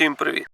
Всім привіт!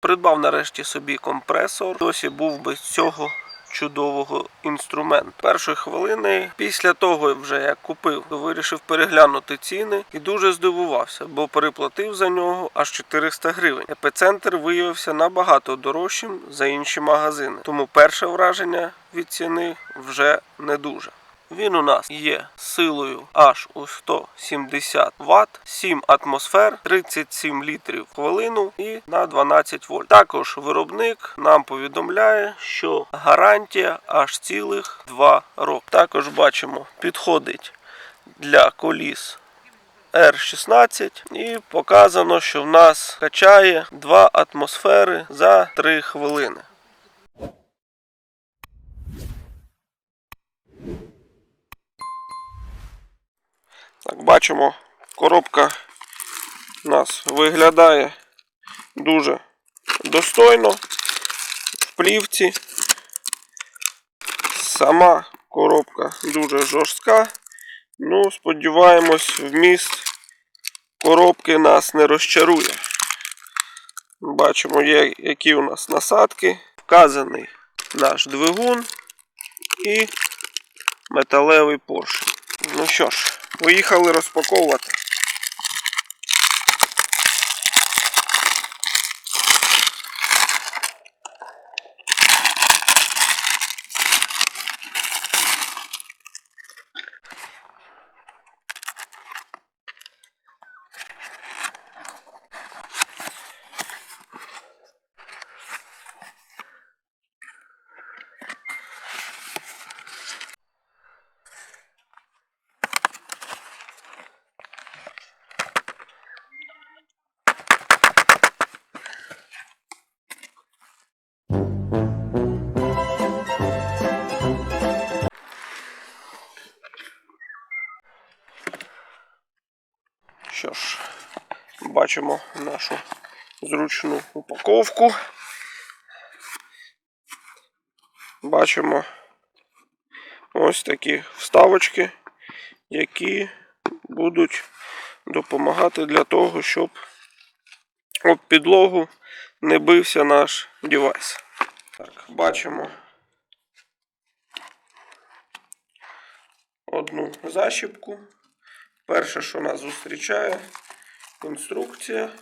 Придбав нарешті собі компресор. Досі був без цього чудового інструменту. Першої хвилини після того, вже як купив, вирішив переглянути ціни і дуже здивувався, бо переплатив за нього аж 400 гривень. Епіцентр виявився набагато дорожчим за інші магазини. Тому перше враження від ціни вже не дуже. Він у нас є силою аж у 170 Вт, 7 атмосфер, 37 літрів хвилину і на 12 вольт. Також виробник нам повідомляє, що гарантія аж цілих 2 роки. Також бачимо, підходить для коліс R16 і показано, що в нас качає 2 атмосфери за 3 хвилини. Так, бачимо, коробка у нас виглядає дуже достойно в плівці. Сама коробка дуже жорстка. Ну, сподіваємось, вміст коробки нас не розчарує. Бачимо, які у нас насадки. Вказаний наш двигун і металевий поршень. Ну що ж, поїхали розпаковувати. Бачимо нашу зручну упаковку. Бачимо ось такі вставочки, які будуть допомагати для того, щоб об підлогу не бився наш девайс. Так, бачимо одну защіпку. Перше, що нас зустрічає, інструкція.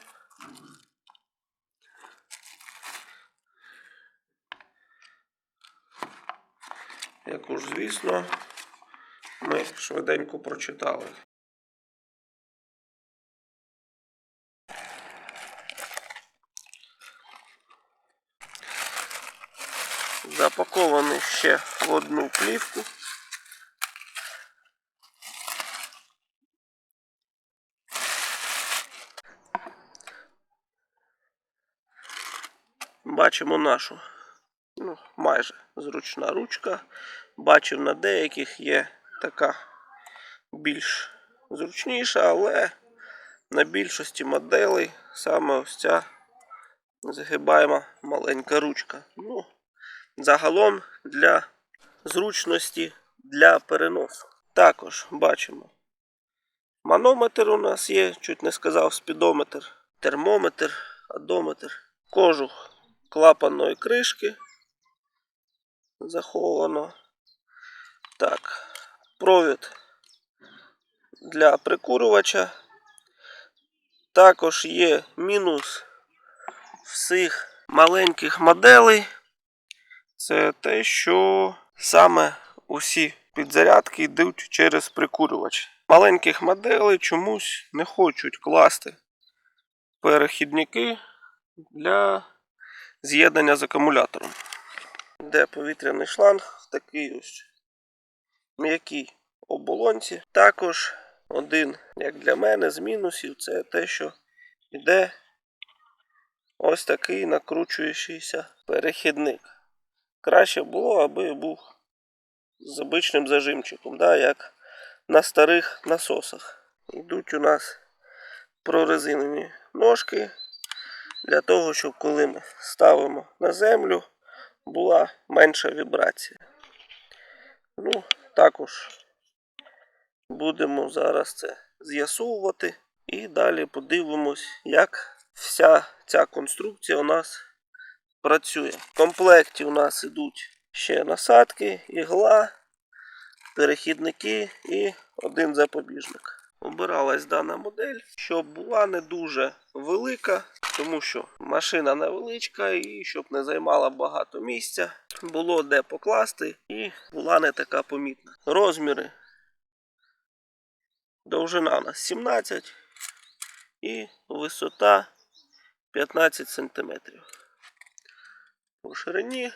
Яку ж, звісно, ми швиденько прочитали. Запакований ще в одну плівку. Бачимо нашу ну, майже зручна ручка. Бачив на деяких є така більш зручніша, але на більшості моделей саме ось ця загибаєма маленька ручка. Ну, загалом для зручності для переносу. Також бачимо. Манометр у нас є, чуть не сказав спідометр, термометр, одометр, кожух клапанної кришки заховано. Так, провід для прикурювача. Також є мінус всіх маленьких моделей. Це те, що саме усі підзарядки йдуть через прикурювач. Маленьких моделей чомусь не хочуть класти перехідники для з'єднання з акумулятором. Де повітряний шланг в такій ось м'якій оболонці. Також один, як для мене, з мінусів це те, що йде ось такий накручуючийся перехідник. Краще було, аби був з обичним зажимчиком, да, як на старих насосах. Йдуть у нас прорезинені ножки для того, щоб коли ми ставимо на землю, була менша вібрація. Ну, також будемо зараз це з'ясовувати. І далі подивимось, як вся ця конструкція у нас працює. В комплекті у нас ідуть ще насадки, ігла, перехідники і один запобіжник. Обиралась дана модель, щоб була не дуже велика, тому що машина невеличка і щоб не займала багато місця, було де покласти і була не така помітна. Розміри. Довжина у нас 17 і висота 15 см. По ширині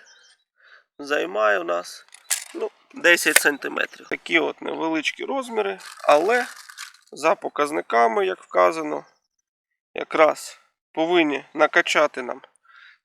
займає у нас ну, 10 см. Такі от невеличкі розміри, але за показниками, як вказано, якраз повинні накачати нам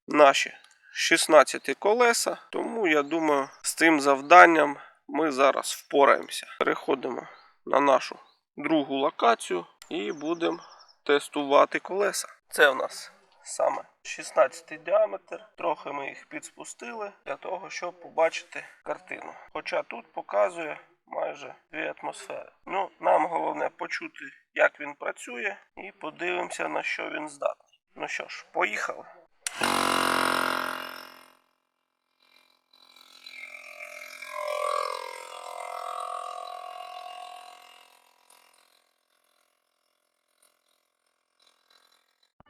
наші 16 колеса. Тому я думаю, з цим завданням ми зараз впораємося. Переходимо на нашу другу локацію і будемо тестувати колеса. Це у нас саме 16 діаметр. Трохи ми їх підспустили для того, щоб побачити картину. Хоча тут показує майже 2 атмосфери. Ну, нам головне почути, як він працює, і подивимося, на що він здатний. Ну що ж, поїхали.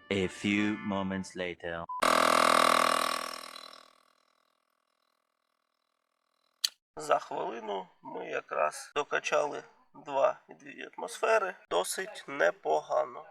A few moments later. За хвилину ми якраз докачали 2,2 атмосфери. Досить непогано.